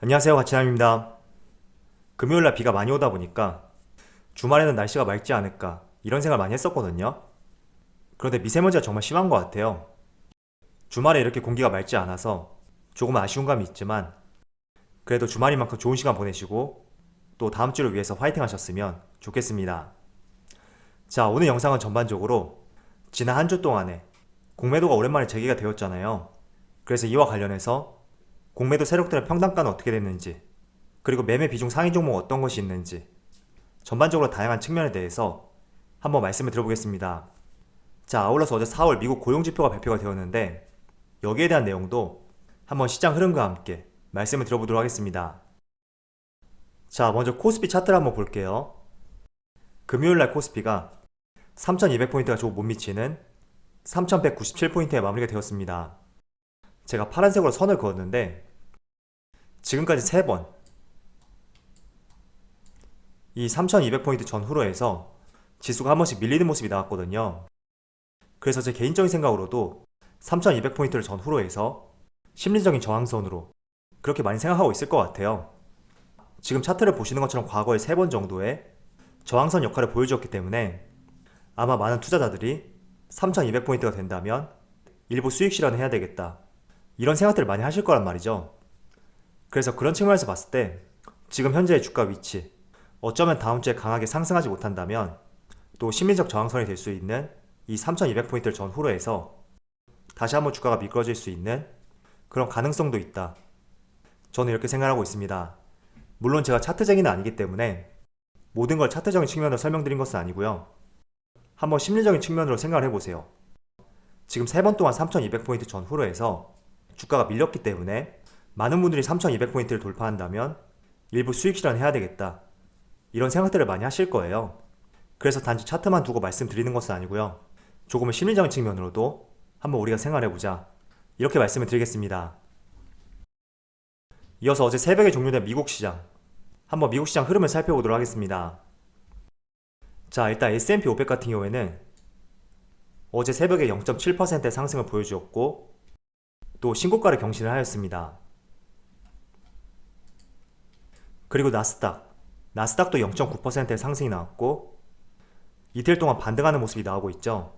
안녕하세요 가치남입니다. 금요일날 비가 많이 오다 보니까 주말에는 날씨가 맑지 않을까 이런 생각을 많이 했었거든요. 그런데 미세먼지가 정말 심한 것 같아요. 주말에 이렇게 공기가 맑지 않아서 조금 아쉬운 감이 있지만 그래도 주말인 만큼 좋은 시간 보내시고 또 다음 주를 위해서 화이팅 하셨으면 좋겠습니다. 자 오늘 영상은 전반적으로 지난 한 주 동안에 공매도가 오랜만에 재개가 되었잖아요. 그래서 이와 관련해서 공매도 세력들의 평단가는 어떻게 됐는지, 그리고 매매 비중 상위 종목 어떤 것이 있는지, 전반적으로 다양한 측면에 대해서 한번 말씀을 드려보겠습니다. 자, 아울러서 어제 4월 미국 고용지표가 발표가 되었는데, 여기에 대한 내용도 한번 시장 흐름과 함께 말씀을 드려보도록 하겠습니다. 자, 먼저 코스피 차트를 한번 볼게요. 금요일 날 코스피가 3200포인트가 조금 못 미치는 3197포인트에 마무리가 되었습니다. 제가 파란색으로 선을 그었는데 지금까지 3번 이 3200포인트 전후로 해서 지수가 한 번씩 밀리는 모습이 나왔거든요. 그래서 제 개인적인 생각으로도 3200포인트를 전후로 해서 심리적인 저항선으로 그렇게 많이 생각하고 있을 것 같아요. 지금 차트를 보시는 것처럼 과거에 3번 정도의 저항선 역할을 보여주었기 때문에 아마 많은 투자자들이 3200포인트가 된다면 일부 수익 실현을 해야 되겠다. 이런 생각들을 많이 하실 거란 말이죠. 그래서 그런 측면에서 봤을 때 지금 현재의 주가 위치, 어쩌면 다음 주에 강하게 상승하지 못한다면 또 심리적 저항선이 될 수 있는 이 3200포인트를 전후로 해서 다시 한번 주가가 미끄러질 수 있는 그런 가능성도 있다. 저는 이렇게 생각하고 있습니다. 물론 제가 차트쟁이는 아니기 때문에 모든 걸 차트적인 측면으로 설명드린 것은 아니고요. 한번 심리적인 측면으로 생각을 해보세요. 지금 3번 동안 3200포인트 전후로 해서 주가가 밀렸기 때문에 많은 분들이 3200포인트를 돌파한다면 일부 수익 실현해야 되겠다. 이런 생각들을 많이 하실 거예요. 그래서 단지 차트만 두고 말씀드리는 것은 아니고요. 조금은 심리적인 측면으로도 한번 우리가 생각해보자. 이렇게 말씀을 드리겠습니다. 이어서 어제 새벽에 종료된 미국 시장. 한번 미국 시장 흐름을 살펴보도록 하겠습니다. 자, 일단 S&P 500 같은 경우에는 어제 새벽에 0.7%의 상승을 보여주었고 또 신고가를 경신을 하였습니다. 그리고 나스닥, 나스닥도 0.9%의 상승이 나왔고 이틀 동안 반등하는 모습이 나오고 있죠.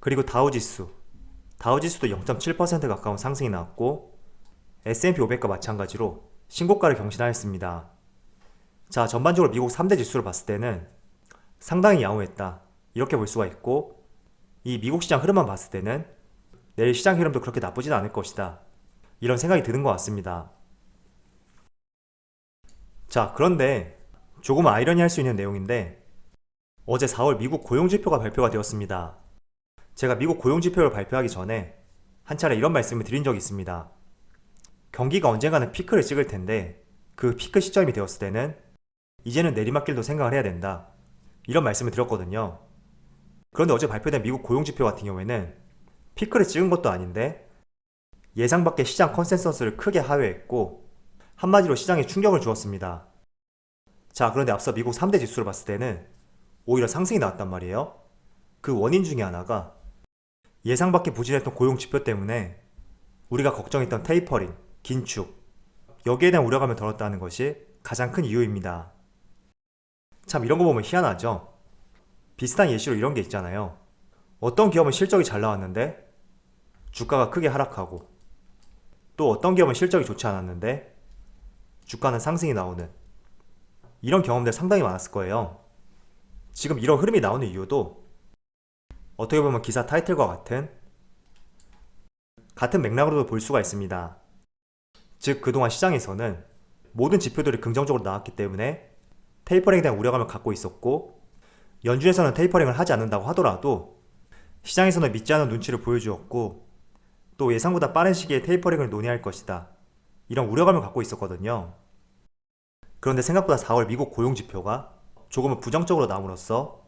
그리고 다우지수, 다우지수도 0.7% 가까운 상승이 나왔고 S&P 500과 마찬가지로 신고가를 경신하였습니다. 자, 전반적으로 미국 3대 지수를 봤을 때는 상당히 양호했다. 이렇게 볼 수가 있고 이 미국 시장 흐름만 봤을 때는 내일 시장 흐름도 그렇게 나쁘진 않을 것이다. 이런 생각이 드는 것 같습니다. 자, 그런데 조금 아이러니할 수 있는 내용인데 어제 4월 미국 고용지표가 발표가 되었습니다. 제가 미국 고용지표를 발표하기 전에 한 차례 이런 말씀을 드린 적이 있습니다. 경기가 언젠가는 피크를 찍을 텐데 그 피크 시점이 되었을 때는 이제는 내리막길도 생각을 해야 된다. 이런 말씀을 드렸거든요. 그런데 어제 발표된 미국 고용지표 같은 경우에는 피크를 찍은 것도 아닌데 예상 밖의 시장 컨센서스를 크게 하회했고 한마디로 시장에 충격을 주었습니다. 자, 그런데 앞서 미국 3대 지수를 봤을 때는 오히려 상승이 나왔단 말이에요. 그 원인 중에 하나가 예상 밖의 부진했던 고용 지표 때문에 우리가 걱정했던 테이퍼링, 긴축, 여기에 대한 우려감을 덜었다는 것이 가장 큰 이유입니다. 참 이런 거 보면 희한하죠? 비슷한 예시로 이런 게 있잖아요. 어떤 기업은 실적이 잘 나왔는데 주가가 크게 하락하고 또 어떤 기업은 실적이 좋지 않았는데 주가는 상승이 나오는 이런 경험들 상당히 많았을 거예요. 지금 이런 흐름이 나오는 이유도 어떻게 보면 기사 타이틀과 같은 같은 맥락으로도 볼 수가 있습니다. 즉 그동안 시장에서는 모든 지표들이 긍정적으로 나왔기 때문에 테이퍼링에 대한 우려감을 갖고 있었고 연준에서는 테이퍼링을 하지 않는다고 하더라도 시장에서는 믿지 않는 눈치를 보여주었고 또 예상보다 빠른 시기에 테이퍼링을 논의할 것이다. 이런 우려감을 갖고 있었거든요. 그런데 생각보다 4월 미국 고용 지표가 조금은 부정적으로 나옴으로써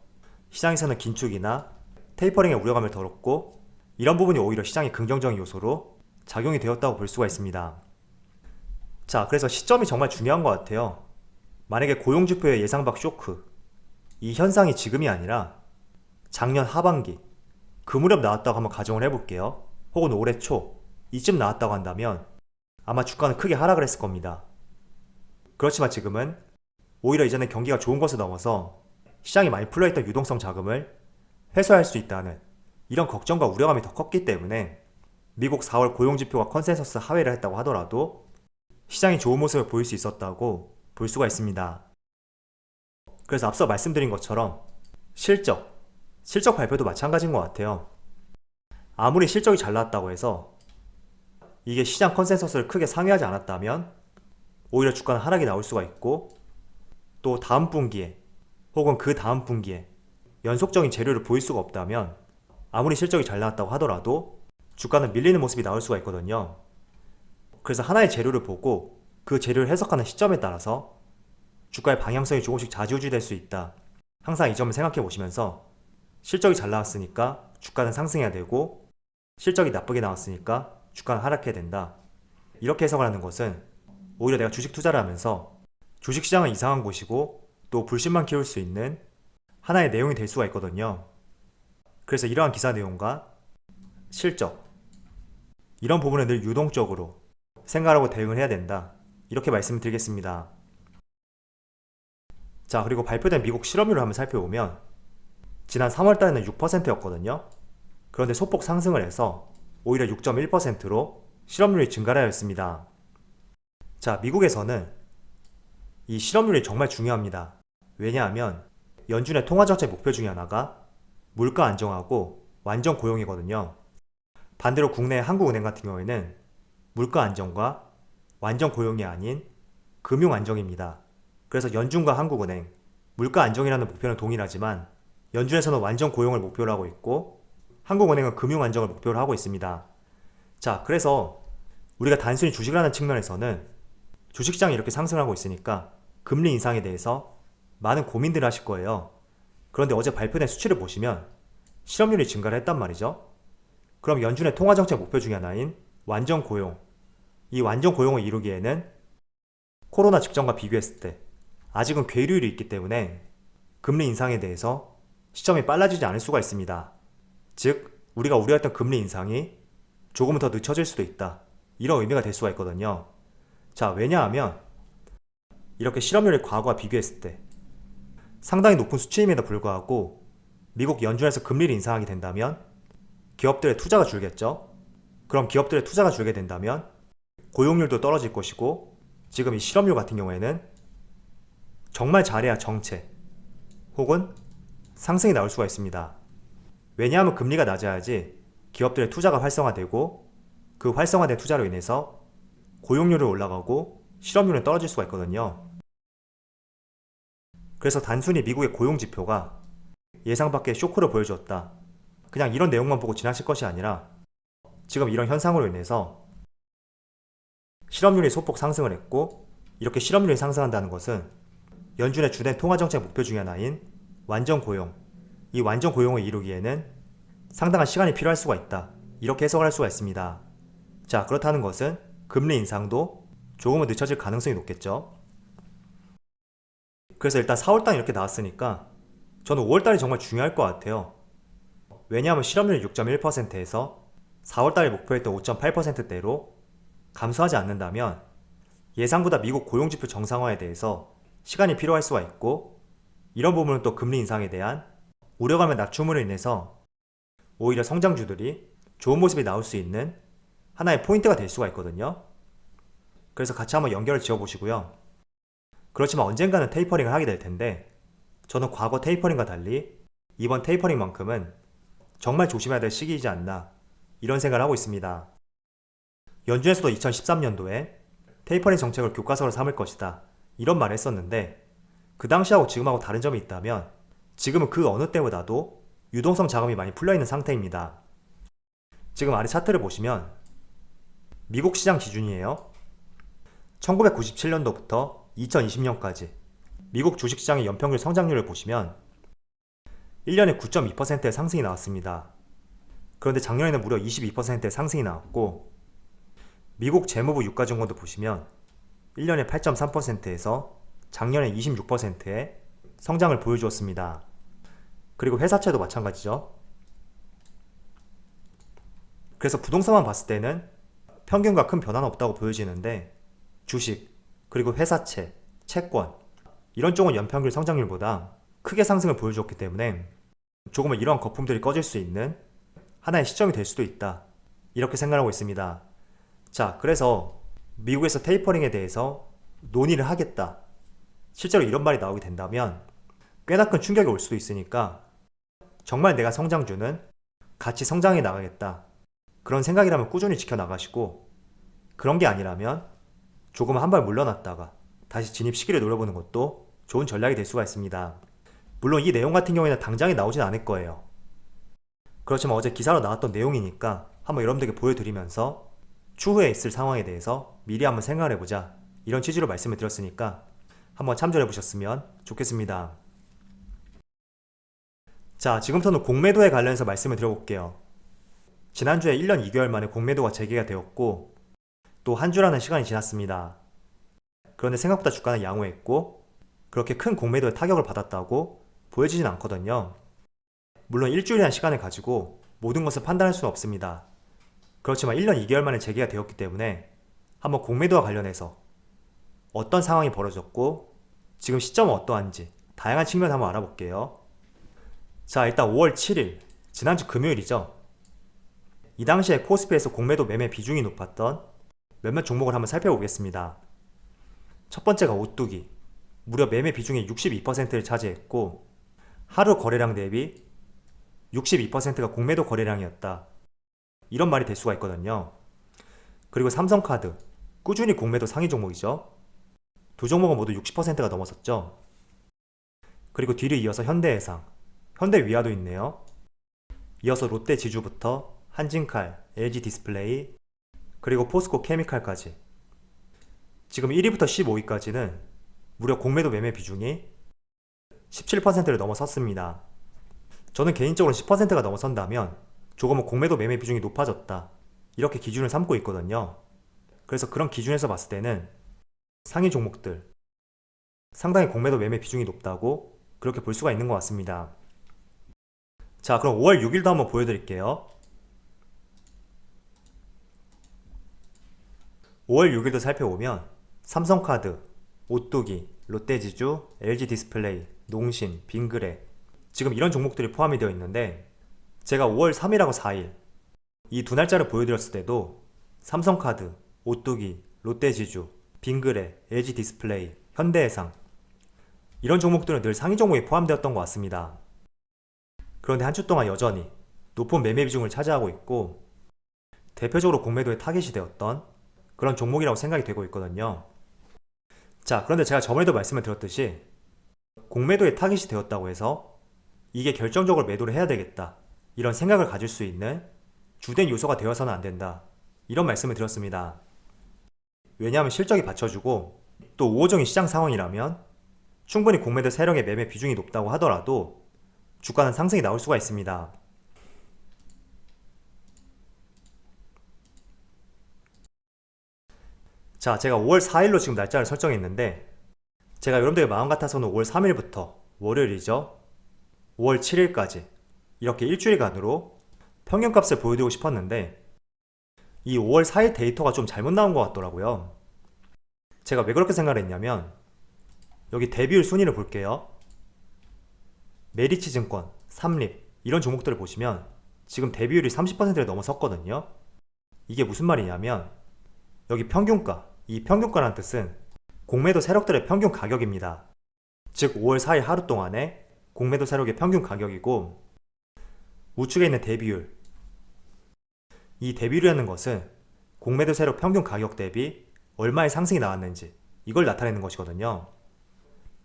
시장에서는 긴축이나 테이퍼링의 우려감을 덜었고 이런 부분이 오히려 시장의 긍정적인 요소로 작용이 되었다고 볼 수가 있습니다. 자, 그래서 시점이 정말 중요한 것 같아요. 만약에 고용지표의 예상 밖 쇼크, 이 현상이 지금이 아니라 작년 하반기, 그 무렵 나왔다고 한번 가정을 해볼게요. 혹은 올해 초, 이쯤 나왔다고 한다면 아마 주가는 크게 하락을 했을 겁니다. 그렇지만 지금은 오히려 이제는 경기가 좋은 것을 넘어서 시장이 많이 풀려있던 유동성 자금을 회수할 수 있다는 이런 걱정과 우려감이 더 컸기 때문에 미국 4월 고용지표가 컨센서스 하회를 했다고 하더라도 시장이 좋은 모습을 보일 수 있었다고 볼 수가 있습니다. 그래서 앞서 말씀드린 것처럼 실적, 실적 발표도 마찬가지인 것 같아요. 아무리 실적이 잘 나왔다고 해서 이게 시장 컨센서스를 크게 상회하지 않았다면 오히려 주가는 하락이 나올 수가 있고 또 다음 분기에 혹은 그 다음 분기에 연속적인 재료를 보일 수가 없다면 아무리 실적이 잘 나왔다고 하더라도 주가는 밀리는 모습이 나올 수가 있거든요. 그래서 하나의 재료를 보고 그 재료를 해석하는 시점에 따라서 주가의 방향성이 조금씩 좌지우지될 수 있다. 항상 이 점을 생각해 보시면서 실적이 잘 나왔으니까 주가는 상승해야 되고 실적이 나쁘게 나왔으니까 주가는 하락해야 된다. 이렇게 해석을 하는 것은 오히려 내가 주식 투자를 하면서 주식 시장은 이상한 곳이고 또 불신만 키울 수 있는 하나의 내용이 될 수가 있거든요. 그래서 이러한 기사 내용과 실적 이런 부분을 늘 유동적으로 생각하고 대응을 해야 된다. 이렇게 말씀을 드리겠습니다. 자, 그리고 발표된 미국 실업률을 한번 살펴보면 지난 3월 달에는 6%였거든요. 그런데 소폭 상승을 해서 오히려 6.1%로 실업률이 증가를 하였습니다. 자, 미국에서는 이 실업률이 정말 중요합니다. 왜냐하면 연준의 통화정책 목표 중에 하나가 물가 안정하고 완전 고용이거든요. 반대로 국내 한국은행 같은 경우에는 물가 안정과 완전 고용이 아닌 금융 안정입니다. 그래서 연준과 한국은행 물가 안정이라는 목표는 동일하지만 연준에서는 완전 고용을 목표로 하고 있고 한국은행은 금융 안정을 목표로 하고 있습니다. 자, 그래서 우리가 단순히 주식을 하는 측면에서는 주식시장이 이렇게 상승하고 있으니까 금리 인상에 대해서 많은 고민들을 하실 거예요. 그런데 어제 발표된 수치를 보시면 실업률이 증가를 했단 말이죠. 그럼 연준의 통화정책 목표 중에 하나인 완전 고용. 이 완전 고용을 이루기에는 코로나 직전과 비교했을 때 아직은 괴리율이 있기 때문에 금리 인상에 대해서 시점이 빨라지지 않을 수가 있습니다. 즉, 우리가 우려했던 금리 인상이 조금은 더 늦춰질 수도 있다. 이런 의미가 될 수가 있거든요. 자, 왜냐하면 이렇게 실업률이 과거와 비교했을 때 상당히 높은 수치임에도 불구하고 미국 연준에서 금리를 인상하게 된다면 기업들의 투자가 줄겠죠. 그럼 기업들의 투자가 줄게 된다면 고용률도 떨어질 것이고 지금 이 실업률 같은 경우에는 정말 잘해야 정체 혹은 상승이 나올 수가 있습니다. 왜냐하면 금리가 낮아야지 기업들의 투자가 활성화되고 그 활성화된 투자로 인해서 고용률이 올라가고 실업률은 떨어질 수가 있거든요. 그래서 단순히 미국의 고용 지표가 예상 밖의 쇼크를 보여주었다. 그냥 이런 내용만 보고 지나칠 것이 아니라 지금 이런 현상으로 인해서 실업률이 소폭 상승을 했고 이렇게 실업률이 상승한다는 것은 연준의 주된 통화정책 목표 중의 하나인 완전 고용, 이 완전 고용을 이루기에는 상당한 시간이 필요할 수가 있다. 이렇게 해석을 할 수가 있습니다. 자, 그렇다는 것은 금리 인상도 조금은 늦춰질 가능성이 높겠죠. 그래서 일단 4월달 이렇게 나왔으니까 저는 5월달이 정말 중요할 것 같아요. 왜냐하면 실업률 6.1%에서 4월달에 목표했던 5.8%대로 감소하지 않는다면 예상보다 미국 고용지표 정상화에 대해서 시간이 필요할 수가 있고 이런 부분은 또 금리 인상에 대한 우려감의 낮춤으로 인해서 오히려 성장주들이 좋은 모습이 나올 수 있는 하나의 포인트가 될 수가 있거든요. 그래서 같이 한번 연결을 지어 보시고요. 그렇지만 언젠가는 테이퍼링을 하게 될 텐데 저는 과거 테이퍼링과 달리 이번 테이퍼링만큼은 정말 조심해야 될 시기이지 않나 이런 생각을 하고 있습니다. 연준에서도 2013년도에 테이퍼링 정책을 교과서로 삼을 것이다 이런 말을 했었는데 그 당시하고 지금하고 다른 점이 있다면 지금은 그 어느 때보다도 유동성 자금이 많이 풀려있는 상태입니다. 지금 아래 차트를 보시면 미국 시장 기준이에요. 1997년도부터 2020년까지 미국 주식시장의 연평균 성장률을 보시면 1년에 9.2%의 상승이 나왔습니다. 그런데 작년에는 무려 22%의 상승이 나왔고 미국 재무부 유가증권도 보시면 1년에 8.3%에서 작년에 26%의 성장을 보여주었습니다. 그리고 회사채도 마찬가지죠. 그래서 부동산만 봤을 때는 평균과 큰 변화는 없다고 보여지는데 주식, 그리고 회사채, 채권 이런 쪽은 연평균 성장률보다 크게 상승을 보여주었기 때문에 조금은 이러한 거품들이 꺼질 수 있는 하나의 시점이 될 수도 있다. 이렇게 생각하고 있습니다. 자, 그래서 미국에서 테이퍼링에 대해서 논의를 하겠다. 실제로 이런 말이 나오게 된다면 꽤나 큰 충격이 올 수도 있으니까 정말 내가 성장주는 같이 성장해 나가겠다. 그런 생각이라면 꾸준히 지켜나가시고 그런 게 아니라면 조금 한 발 물러났다가 다시 진입 시기를 노려보는 것도 좋은 전략이 될 수가 있습니다. 물론 이 내용 같은 경우에는 당장에 나오진 않을 거예요. 그렇지만 어제 기사로 나왔던 내용이니까 한번 여러분들에게 보여드리면서 추후에 있을 상황에 대해서 미리 한번 생각을 해보자. 이런 취지로 말씀을 드렸으니까 한번 참조해 보셨으면 좋겠습니다. 자, 지금부터는 공매도에 관련해서 말씀을 드려볼게요. 지난주에 1년 2개월 만에 공매도가 재개가 되었고 또 한 주라는 시간이 지났습니다. 그런데 생각보다 주가는 양호했고 그렇게 큰 공매도에 타격을 받았다고 보여지진 않거든요. 물론 일주일이라는 시간을 가지고 모든 것을 판단할 수는 없습니다. 그렇지만 1년 2개월 만에 재개가 되었기 때문에 한번 공매도와 관련해서 어떤 상황이 벌어졌고 지금 시점은 어떠한지 다양한 측면을 한번 알아볼게요. 자, 일단 5월 7일 지난주 금요일이죠. 이 당시에 코스피에서 공매도 매매 비중이 높았던 몇몇 종목을 한번 살펴보겠습니다. 첫 번째가 오뚜기. 무려 매매 비중이 62%를 차지했고 하루 거래량 대비 62%가 공매도 거래량이었다. 이런 말이 될 수가 있거든요. 그리고 삼성카드. 꾸준히 공매도 상위 종목이죠. 두 종목은 모두 60%가 넘었었죠. 그리고 뒤를 이어서 현대해상, 현대 위아도 있네요. 이어서 롯데 지주부터 한진칼, LG 디스플레이, 그리고 포스코 케미칼까지. 지금 1위부터 15위까지는 무려 공매도 매매 비중이 17%를 넘어섰습니다. 저는 개인적으로 10%가 넘어선다면 조금은 공매도 매매 비중이 높아졌다. 이렇게 기준을 삼고 있거든요. 그래서 그런 기준에서 봤을 때는 상위 종목들 상당히 공매도 매매 비중이 높다고 그렇게 볼 수가 있는 것 같습니다. 자, 그럼 5월 6일도 한번 보여드릴게요. 5월 6일도 살펴보면 삼성카드, 오뚜기, 롯데지주, LG 디스플레이, 농심, 빙그레 지금 이런 종목들이 포함이 되어 있는데 제가 5월 3일하고 4일 이 두 날짜를 보여드렸을 때도 삼성카드, 오뚜기, 롯데지주, 빙그레, LG 디스플레이, 현대해상 이런 종목들은 늘 상위 종목에 포함되었던 것 같습니다. 그런데 한 주 동안 여전히 높은 매매 비중을 차지하고 있고 대표적으로 공매도의 타겟이 되었던 그런 종목이라고 생각이 되고 있거든요. 자, 그런데 제가 저번에도 말씀을 드렸듯이 공매도의 타깃이 되었다고 해서 이게 결정적으로 매도를 해야 되겠다. 이런 생각을 가질 수 있는 주된 요소가 되어서는 안 된다. 이런 말씀을 드렸습니다. 왜냐하면 실적이 받쳐주고 또 우호적인 시장 상황이라면 충분히 공매도 세력의 매매 비중이 높다고 하더라도 주가는 상승이 나올 수가 있습니다. 자, 제가 5월 4일로 지금 날짜를 설정했는데 제가 여러분들의 마음 같아서는 5월 3일부터 월요일이죠. 5월 7일까지 이렇게 일주일간으로 평균값을 보여드리고 싶었는데 이 5월 4일 데이터가 좀 잘못 나온 것 같더라고요. 제가 왜 그렇게 생각을 했냐면 여기 대비율 순위를 볼게요. 메리츠 증권, 삼립 이런 종목들을 보시면 지금 대비율이 30%를 넘어섰거든요. 이게 무슨 말이냐면 여기 평균가, 이 평균가라는 뜻은 공매도 세력들의 평균 가격입니다. 즉 5월 4일 하루 동안에 공매도 세력의 평균 가격이고 우측에 있는 대비율 이 대비율이라는 것은 공매도 세력 평균 가격 대비 얼마의 상승이 나왔는지 이걸 나타내는 것이거든요.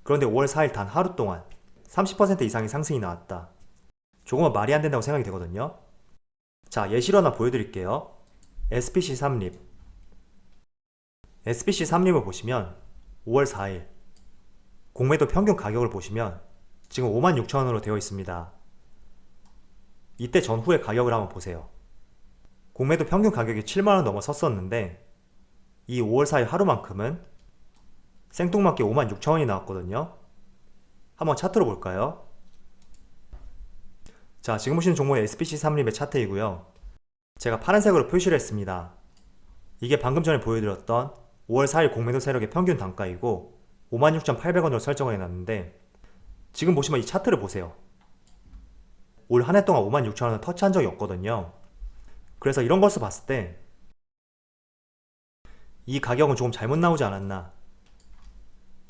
그런데 5월 4일 단 하루 동안 30% 이상의 상승이 나왔다. 조금은 말이 안 된다고 생각이 되거든요. 자, 예시로 하나 보여드릴게요. SPC 3립. SPC 3립을 보시면 5월 4일 공매도 평균 가격을 보시면 지금 56,000원으로 되어 있습니다. 이때 전후의 가격을 한번 보세요. 공매도 평균 가격이 7만원 넘어섰었는데 이 5월 4일 하루만큼은 생뚱맞게 56,000원이 나왔거든요. 한번 차트로 볼까요? 자, 지금 보시는 종목은 SPC 3립의 차트이고요. 제가 파란색으로 표시를 했습니다. 이게 방금 전에 보여드렸던 5월 4일 공매도 세력의 평균 단가이고 56,800원으로 설정을 해놨는데 지금 보시면 이 차트를 보세요. 올 한 해 동안 56,000원을 터치한 적이 없거든요. 그래서 이런 것을 봤을 때 이 가격은 조금 잘못 나오지 않았나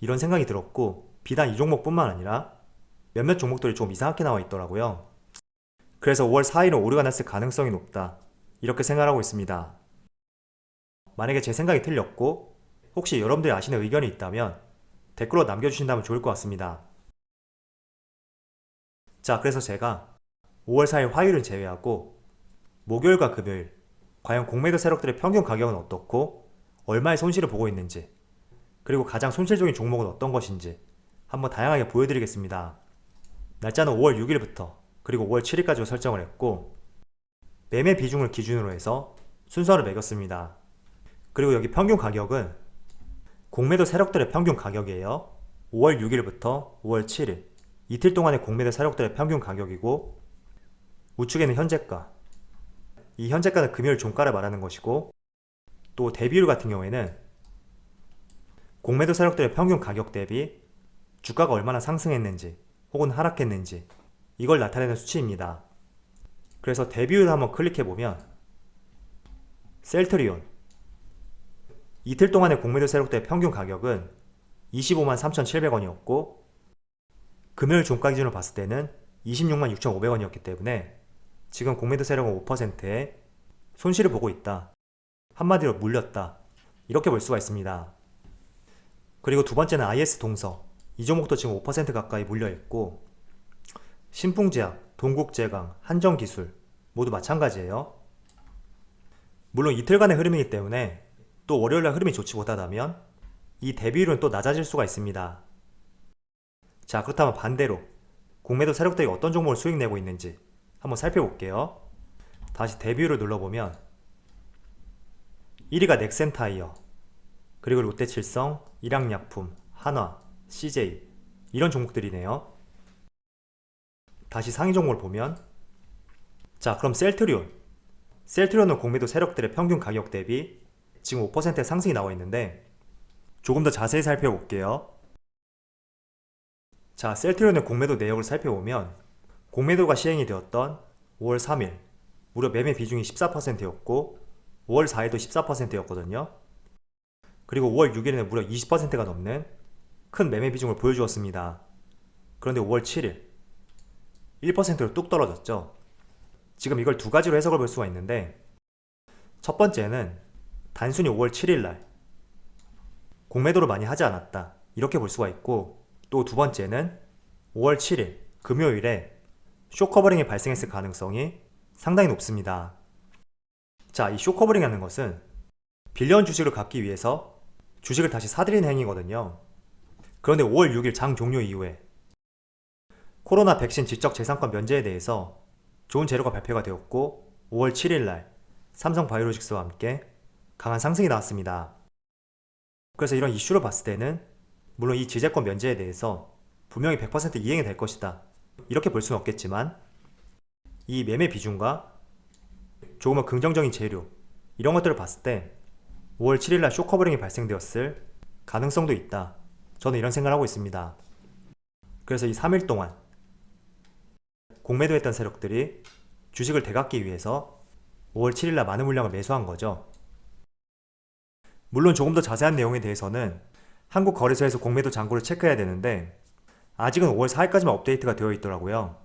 이런 생각이 들었고 비단 이 종목뿐만 아니라 몇몇 종목들이 좀 이상하게 나와 있더라고요. 그래서 5월 4일은 오류가 났을 가능성이 높다 이렇게 생각하고 있습니다. 만약에 제 생각이 틀렸고 혹시 여러분들이 아시는 의견이 있다면 댓글로 남겨주신다면 좋을 것 같습니다. 자, 그래서 제가 5월 4일 화요일은 제외하고 목요일과 금요일 과연 공매도 세력들의 평균 가격은 어떻고 얼마의 손실을 보고 있는지 그리고 가장 손실적인 종목은 어떤 것인지 한번 다양하게 보여드리겠습니다. 날짜는 5월 6일부터 그리고 5월 7일까지로 설정을 했고 매매 비중을 기준으로 해서 순서를 매겼습니다. 그리고 여기 평균 가격은 공매도 세력들의 평균 가격이에요. 5월 6일부터 5월 7일 이틀 동안의 공매도 세력들의 평균 가격이고 우측에는 현재가 이 현재가는 금요일 종가를 말하는 것이고 또 대비율 같은 경우에는 공매도 세력들의 평균 가격 대비 주가가 얼마나 상승했는지 혹은 하락했는지 이걸 나타내는 수치입니다. 그래서 대비율을 한번 클릭해 보면 셀트리온 이틀 동안의 공매도 세력들의 평균 가격은 25만 3,700원이었고 금요일 종가 기준으로 봤을 때는 26만 6,500원이었기 때문에 지금 공매도 세력은 5%의 손실을 보고 있다. 한마디로 물렸다. 이렇게 볼 수가 있습니다. 그리고 두 번째는 IS 동서. 이 종목도 지금 5% 가까이 물려 있고 신풍제약, 동국제강, 한정기술 모두 마찬가지예요. 물론 이틀간의 흐름이기 때문에 또 월요일날 흐름이 좋지 못하다면 이 대비율은 또 낮아질 수가 있습니다. 자 그렇다면 반대로 공매도 세력들이 어떤 종목을 수익 내고 있는지 한번 살펴볼게요. 다시 대비율을 눌러보면 1위가 넥센타이어 그리고 롯데칠성, 일양약품, 한화, CJ 이런 종목들이네요. 다시 상위 종목을 보면 자 그럼 셀트리온 셀트리온은 공매도 세력들의 평균 가격 대비 지금 5%의 상승이 나와 있는데 조금 더 자세히 살펴볼게요. 자 셀트리온의 공매도 내역을 살펴보면 공매도가 시행이 되었던 5월 3일 무려 매매 비중이 14%였고 5월 4일도 14%였거든요. 그리고 5월 6일에는 무려 20%가 넘는 큰 매매 비중을 보여주었습니다. 그런데 5월 7일 1%로 뚝 떨어졌죠. 지금 이걸 두 가지로 해석을 볼 수가 있는데 첫 번째는 단순히 5월 7일 날 공매도를 많이 하지 않았다. 이렇게 볼 수가 있고 또 두 번째는 5월 7일 금요일에 쇼커버링이 발생했을 가능성이 상당히 높습니다. 자, 이 쇼커버링이라는 것은 빌려온 주식을 갚기 위해서 주식을 다시 사들이는 행위거든요. 그런데 5월 6일 장 종료 이후에 코로나 백신 지적 재산권 면제에 대해서 좋은 재료가 발표가 되었고 5월 7일 날 삼성 바이오로직스와 함께 강한 상승이 나왔습니다. 그래서 이런 이슈를 봤을 때는 물론 이 지재권 면제에 대해서 분명히 100% 이행이 될 것이다. 이렇게 볼 수는 없겠지만 이 매매 비중과 조금은 긍정적인 재료 이런 것들을 봤을 때 5월 7일 날 쇼커버링이 발생되었을 가능성도 있다. 저는 이런 생각을 하고 있습니다. 그래서 이 3일 동안 공매도했던 세력들이 주식을 되갚기 위해서 5월 7일날 많은 물량을 매수한 거죠. 물론 조금 더 자세한 내용에 대해서는 한국 거래소에서 공매도 잔고를 체크해야 되는데 아직은 5월 4일까지만 업데이트가 되어 있더라고요.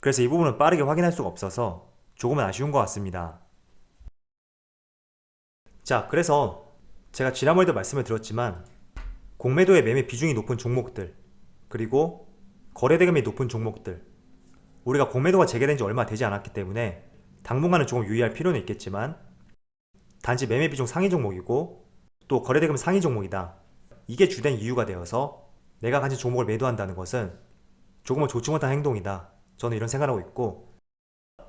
그래서 이 부분은 빠르게 확인할 수가 없어서 조금은 아쉬운 것 같습니다. 자, 그래서 제가 지난번에도 말씀을 드렸지만 공매도의 매매 비중이 높은 종목들 그리고 거래 대금이 높은 종목들 우리가 공매도가 재개된 지 얼마 되지 않았기 때문에 당분간은 조금 유의할 필요는 있겠지만 단지 매매 비중 상위 종목이고 또 거래 대금 상위 종목이다. 이게 주된 이유가 되어서 내가 가진 종목을 매도한다는 것은 조금은 좋지 못한 행동이다. 저는 이런 생각을 하고 있고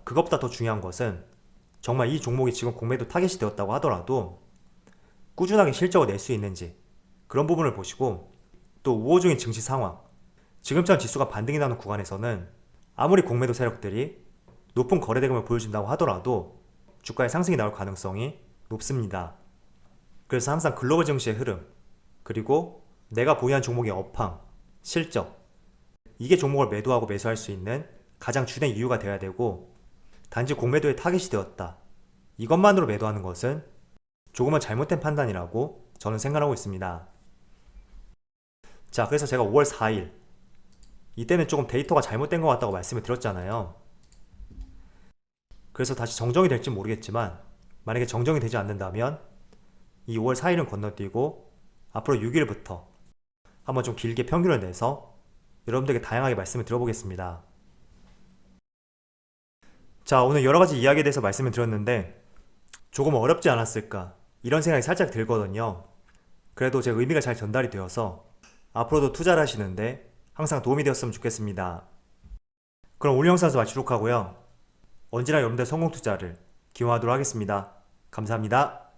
그것보다 더 중요한 것은 정말 이 종목이 지금 공매도 타겟이 되었다고 하더라도 꾸준하게 실적을 낼 수 있는지 그런 부분을 보시고 또 우호적인 증시 상황 지금처럼 지수가 반등이 나는 구간에서는 아무리 공매도 세력들이 높은 거래대금을 보여준다고 하더라도 주가의 상승이 나올 가능성이 높습니다. 그래서 항상 글로벌 증시의 흐름, 그리고 내가 보유한 종목의 업황, 실적, 이게 종목을 매도하고 매수할 수 있는 가장 주된 이유가 되어야 되고, 단지 공매도의 타깃이 되었다. 이것만으로 매도하는 것은 조금은 잘못된 판단이라고 저는 생각하고 있습니다. 자, 그래서 제가 5월 4일, 이때는 조금 데이터가 잘못된 것 같다고 말씀을 드렸잖아요. 그래서 다시 정정이 될지 모르겠지만, 만약에 정정이 되지 않는다면, 이 5월 4일은 건너뛰고, 앞으로 6일부터 한번 좀 길게 평균을 내서 여러분들에게 다양하게 말씀을 드려보겠습니다. 자, 오늘 여러 가지 이야기에 대해서 말씀을 드렸는데, 조금 어렵지 않았을까, 이런 생각이 살짝 들거든요. 그래도 제 의미가 잘 전달이 되어서 앞으로도 투자를 하시는데 항상 도움이 되었으면 좋겠습니다. 그럼 오늘 영상에서 마치도록 하고요. 언제나 여러분들 성공 투자를 기원하도록 하겠습니다. 감사합니다.